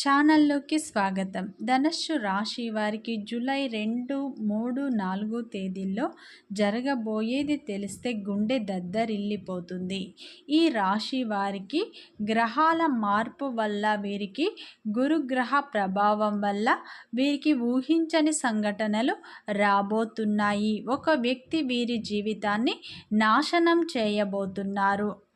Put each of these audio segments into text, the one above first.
ఛానల్లోకి స్వాగతం. ధనస్సు రాశి వారికి జూలై రెండు మూడు నాలుగు తేదీల్లో జరగబోయేది తెలిస్తే గుండె దద్దరిల్లిపోతుంది. ఈ రాశి వారికి గ్రహాల మార్పు వల్ల వీరికి గురుగ్రహ ప్రభావం వల్ల వీరికి ఊహించని సంఘటనలు రాబోతున్నాయి. ఒక వ్యక్తి వీరి జీవితాన్ని నాశనం చేయబోతున్నారు.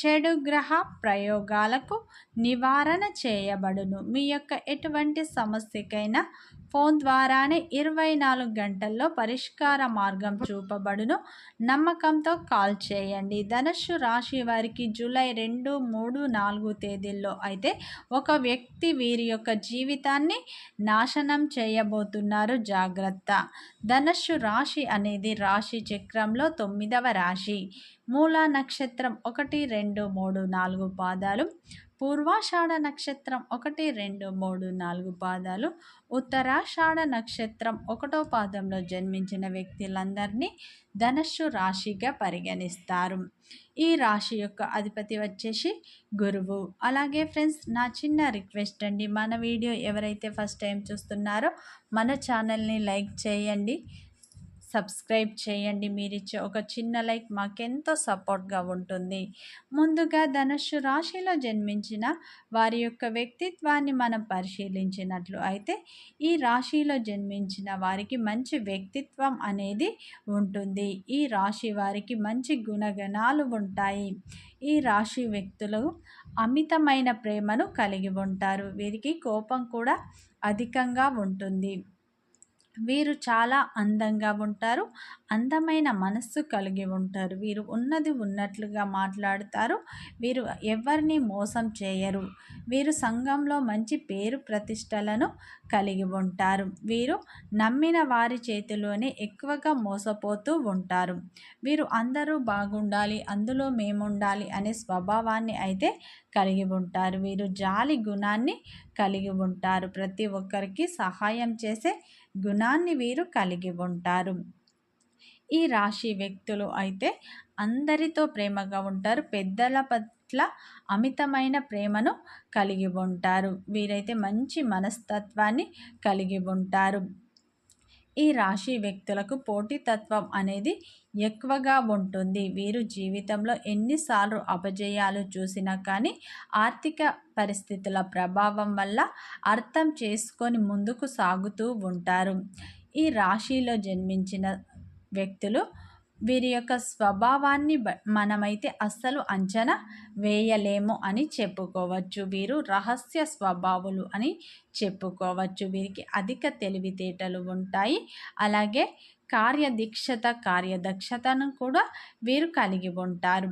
చెడు గ్రహ ప్రయోగాలకు నివారణ చేయబడును. మీ యొక్క ఎటువంటి సమస్యకైనా ఫోన్ ద్వారానే ఇరవై నాలుగు గంటల్లో పరిష్కార మార్గం చూపబడును. నమ్మకంతో కాల్ చేయండి. ధనుషు రాశి వారికి జూలై రెండు మూడు నాలుగు తేదీల్లో అయితే ఒక వ్యక్తి వీరి యొక్క జీవితాన్ని నాశనం చేయబోతున్నారు. జాగ్రత్త. ధనుషు రాశి అనేది రాశి చక్రంలో తొమ్మిదవ రాశి. మూల నక్షత్రం ఒకటి రెండు మూడు నాలుగు పాదాలు. పూర్వాషాఢ నక్షత్రం ఒకటి రెండు మూడు నాలుగు పాదాలు. ఉత్తరాషాఢ నక్షత్రం ఒకటో పాదంలో జన్మించిన వ్యక్తులందరినీ ధనస్సు రాశిగా పరిగణిస్తారు. ఈ రాశి యొక్క అధిపతి వచ్చేసి గురువు. అలాగే ఫ్రెండ్స్ నా చిన్న రిక్వెస్ట్ అండి మన వీడియో ఎవరైతే ఫస్ట్ టైం చూస్తున్నారో మన ఛానల్ని లైక్ చేయండి. సబ్స్క్రైబ్ చేయండి. మీరు ఇచ్చే ఒక చిన్న లైక్ మాకెంతో సపోర్ట్గా ఉంటుంది. ముందుగా ధనుషు రాశిలో జన్మించిన వారి యొక్క వ్యక్తిత్వాన్ని మనం పరిశీలించినట్లు అయితే ఈ రాశిలో జన్మించిన వారికి మంచి వ్యక్తిత్వం అనేది ఉంటుంది. ఈ రాశి వారికి మంచి గుణగణాలు ఉంటాయి. ఈ రాశి వ్యక్తులు అమితమైన ప్రేమను కలిగి ఉంటారు. వీరికి కోపం కూడా అధికంగా ఉంటుంది. వీరు చాలా అందంగా ఉంటారు. అందమైన మనస్సు కలిగి ఉంటారు. వీరు ఉన్నది ఉన్నట్లుగా మాట్లాడతారు. వీరు ఎవరిని మోసం చేయరు. వీరు సంఘంలో మంచి పేరు ప్రతిష్టలను కలిగి ఉంటారు. వీరు నమ్మిన వారి చేతిలోనే ఎక్కువగా మోసపోతూ ఉంటారు. వీరు అందరూ బాగుండాలి అందులో మేముండాలి అనే స్వభావాన్ని అయితే కలిగి ఉంటారు. వీరు జాలి గుణాన్ని కలిగి ఉంటారు. ప్రతి ఒక్కరికి సహాయం చేసే గుణాన్ని వీరు కలిగి ఉంటారు. ఈ రాశి వ్యక్తులు అయితే అందరితో ప్రేమగా ఉంటారు. పెద్దల పట్ల అమితమైన ప్రేమను కలిగి ఉంటారు. వీరైతే మంచి మనస్తత్వాన్ని కలిగి ఉంటారు. ఈ రాశి వ్యక్తులకు పోటీతత్వం అనేది ఎక్కువగా ఉంటుంది. వీరు జీవితంలో ఎన్నిసార్లు అపజయాలు చూసినా కానీ ఆర్థిక పరిస్థితుల ప్రభావం వల్ల అర్థం చేసుకొని ముందుకు సాగుతూ ఉంటారు. ఈ రాశిలో జన్మించిన వ్యక్తులు వీరి యొక్క స్వభావాన్ని మనమైతే అస్సలు అంచనా వేయలేము అని చెప్పుకోవచ్చు. వీరు రహస్య స్వభావులు అని చెప్పుకోవచ్చు. వీరికి అధిక తెలివితేటలు ఉంటాయి. అలాగే కార్యదీక్షత కార్యదక్షతను కూడా వీరు కలిగి ఉంటారు.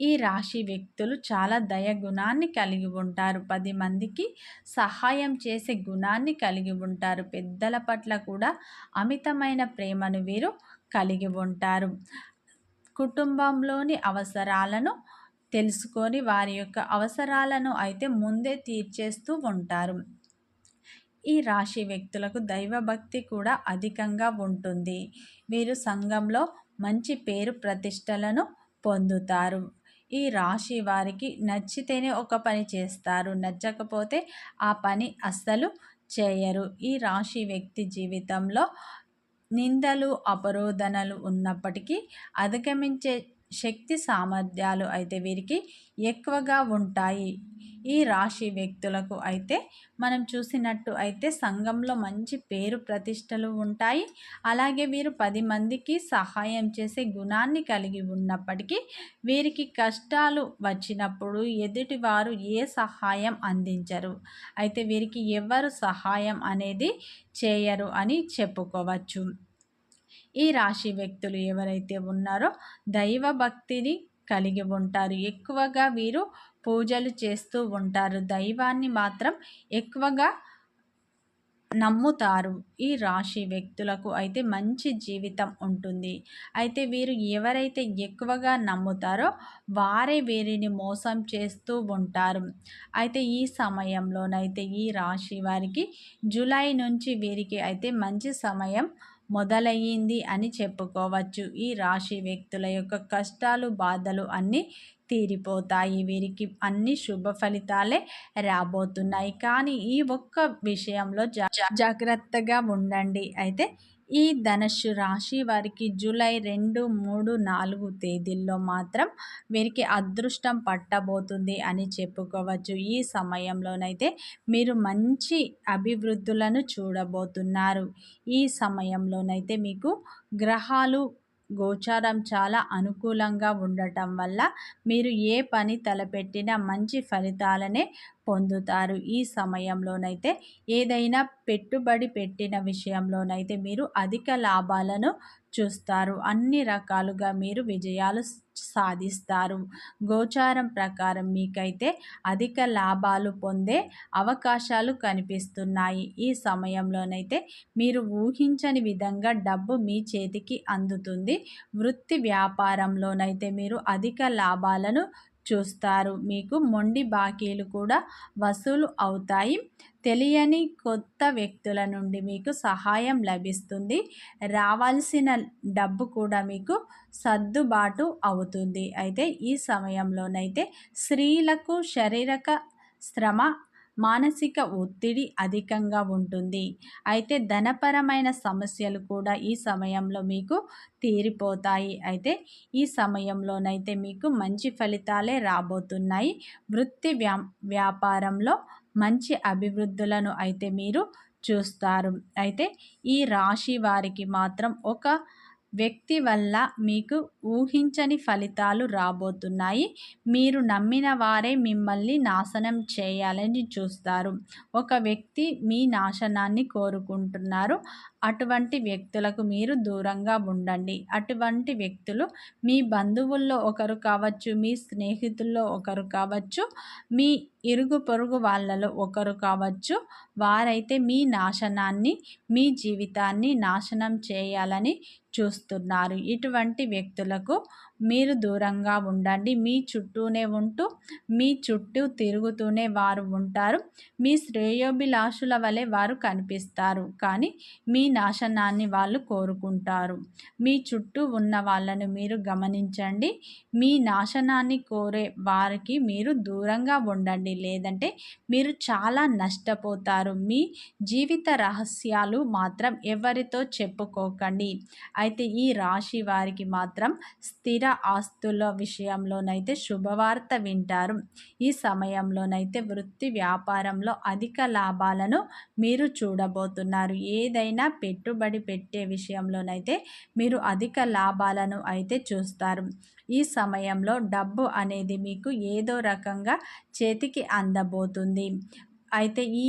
ఈ రాశి వ్యక్తులు చాలా దయ గుణాన్ని కలిగి ఉంటారు. పది మందికి సహాయం చేసే గుణాన్ని కలిగి ఉంటారు. పెద్దల పట్ల కూడా అమితమైన ప్రేమను వీరు కలిగి ఉంటారు. కుటుంబంలోని అవసరాలను తెలుసుకొని వారి యొక్క అవసరాలను అయితే ముందే తీర్చేస్తూ ఉంటారు. ఈ రాశి వ్యక్తులకు దైవభక్తి కూడా అధికంగా ఉంటుంది. వీరు సంఘంలో మంచి పేరు ప్రతిష్టలను పొందుతారు. ఈ రాశి వారికి నచ్చితేనే ఒక పని చేస్తారు. నచ్చకపోతే ఆ పని అస్సలు చేయరు. ఈ రాశి వ్యక్తి జీవితంలో నిందలు అపరోధనలు ఉన్నప్పటికీ అధిగమించే శక్తి సామర్థ్యాలు అయితే వీరికి ఎక్కువగా ఉంటాయి. ఈ రాశి వ్యక్తులకు అయితే మనం చూసినట్టు అయితే సంఘంలో మంచి పేరు ప్రతిష్టలు ఉంటాయి. అలాగే వీరు పది మందికి సహాయం చేసే గుణాన్ని కలిగి ఉన్నప్పటికీ వీరికి కష్టాలు వచ్చినప్పుడు ఎదుటి వారు ఏ సహాయం అందించరు. అయితే వీరికి ఎవరు సహాయం అనేది చేయరు అని చెప్పుకోవచ్చు. ఈ రాశి వ్యక్తులు ఎవరైతే ఉన్నారో దైవ భక్తిని కలిగి ఉంటారు. ఎక్కువగా వీరు పూజలు చేస్తూ ఉంటారు. దైవాన్ని మాత్రం ఎక్కువగా నమ్ముతారు. ఈ రాశి వ్యక్తులకు అయితే మంచి జీవితం ఉంటుంది. అయితే వీరు ఎవరైతే ఎక్కువగా నమ్ముతారో వారే వీరిని మోసం చేస్తూ ఉంటారు. అయితే ఈ సమయంలోనైతే ఈ రాశి వారికి జూలై నుంచి వీరికి అయితే మంచి సమయం మొదలయ్యింది అని చెప్పుకోవచ్చు. ఈ రాశి వ్యక్తుల యొక్క కష్టాలు బాధలు అన్నీ తీరిపోతాయి. వీరికి అన్ని శుభ ఫలితాలే రాబోతున్నాయి. కానీ ఈ ఒక్క విషయంలో జాగ్రత్తగా ఉండండి. అయితే ఈ ధనుస్సు రాశి వారికి జూలై రెండు మూడు నాలుగు తేదీల్లో మాత్రం వీరికి అదృష్టం పట్టబోతుంది అని చెప్పుకోవచ్చు. ఈ సమయంలోనైతే మీరు మంచి అభివృద్ధులను చూడబోతున్నారు. ఈ సమయంలోనైతే మీకు గ్రహాలు గోచారం చాలా అనుకూలంగా ఉండటం వల్ల మీరు ఏ పని తలపెట్టినా మంచి ఫలితాలనే పొందుతారు. ఈ సమయంలోనైతే ఏదైనా పెట్టుబడి పెట్టిన విషయంలోనైతే మీరు అధిక లాభాలను చూస్తారు. అన్ని రకాలుగా మీరు విజయాలు సాధిస్తారు. గోచారం ప్రకారం మీకైతే అధిక లాభాలు పొందే అవకాశాలు కనిపిస్తున్నాయి. ఈ సమయంలోనైతే మీరు ఊహించని విధంగా డబ్బు మీ చేతికి అందుతుంది. వృత్తి వ్యాపారంలోనైతే మీరు అధిక లాభాలను చూస్తారు. మీకు మొండి బాకీలు కూడా వసూలు అవుతాయి. తెలియని కొత్త వ్యక్తుల నుండి మీకు సహాయం లభిస్తుంది. రావాల్సిన డబ్బు కూడా మీకు సర్దుబాటు అవుతుంది. అయితే ఈ సమయంలోనైతే స్త్రీలకు శారీరక శ్రమ మానసిక ఒత్తిడి అధికంగా ఉంటుంది. అయితే ధనపరమైన సమస్యలు కూడా ఈ సమయంలో మీకు తీరిపోతాయి. అయితే ఈ సమయంలోనైతే మీకు మంచి ఫలితాలే రాబోతున్నాయి. వృత్తి వ్యా వ్యాపారంలో మంచి అభివృద్ధులను అయితే మీరు చూస్తారు. అయితే ఈ రాశి వారికి మాత్రం ఒక వ్యక్తి వల్ల మీకు ఊహించని ఫలితాలు రాబోతున్నాయి. మీరు నమ్మిన వారే మిమ్మల్ని నాశనం చేయాలని చూస్తారు. ఒక వ్యక్తి మీ నాశనాన్ని కోరుకుంటున్నారు. అటువంటి వ్యక్తులకు మీరు దూరంగా ఉండండి. అటువంటి వ్యక్తులు మీ బంధువుల్లో ఒకరు కావచ్చు మీ స్నేహితుల్లో ఒకరు కావచ్చు మీ ఇరుగు పొరుగు వాళ్ళలో ఒకరు కావచ్చు వారైతే మీ నాశనాన్ని మీ జీవితాన్ని నాశనం చేయాలని చూస్తున్నారు. ఇటువంటి వ్యక్తులకు మీరు దూరంగా ఉండండి. మీ చుట్టూనే ఉంటూ మీ చుట్టూ తిరుగుతూనే వారు ఉంటారు. మీ శ్రేయోభిలాషుల వలె వారు కనిపిస్తారు. కానీ మీ నాశనాన్ని వాళ్ళు కోరుకుంటారు. మీ చుట్టూ ఉన్న వాళ్ళను మీరు గమనించండి. మీ నాశనాన్ని కోరే వారికి మీరు దూరంగా ఉండండి. లేదంటే మీరు చాలా నష్టపోతారు. మీ జీవిత రహస్యాలు మాత్రం ఎవరితో చెప్పుకోకండి. అయితే ఈ రాశి వారికి మాత్రం స్థిర స్థిర ఆస్తుల విషయంలోనైతే శుభవార్త వింటారు. ఈ సమయంలోనైతే వృత్తి వ్యాపారంలో అధిక లాభాలను మీరు చూడబోతున్నారు. ఏదైనా పెట్టుబడి పెట్టే విషయంలోనైతే మీరు అధిక లాభాలను అయితే చూస్తారు. ఈ సమయంలో డబ్బు అనేది మీకు ఏదో రకంగా చేతికి అందబోతుంది. అయితే ఈ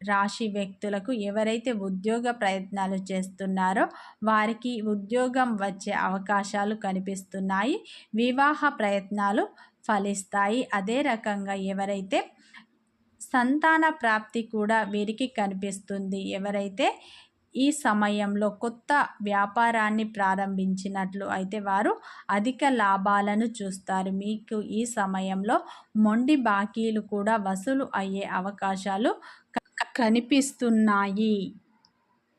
రాశి వ్యక్తులకు ఎవరైతే ఉద్యోగ ప్రయత్నాలు చేస్తున్నారో వారికి ఉద్యోగం వచ్చే అవకాశాలు కనిపిస్తున్నాయి. వివాహ ప్రయత్నాలు ఫలిస్తాయి. అదే రకంగా ఎవరైతే సంతాన ప్రాప్తి కూడా వీరికి కనిపిస్తుంది. ఎవరైతే ఈ సమయంలో కొత్త వ్యాపారాన్ని ప్రారంభించినట్లు అయితే వారు అధిక లాభాలను చూస్తారు. మీకు ఈ సమయంలో మొండి బాకీలు కూడా వసూలు అయ్యే అవకాశాలు కనిపిస్తున్నాయి.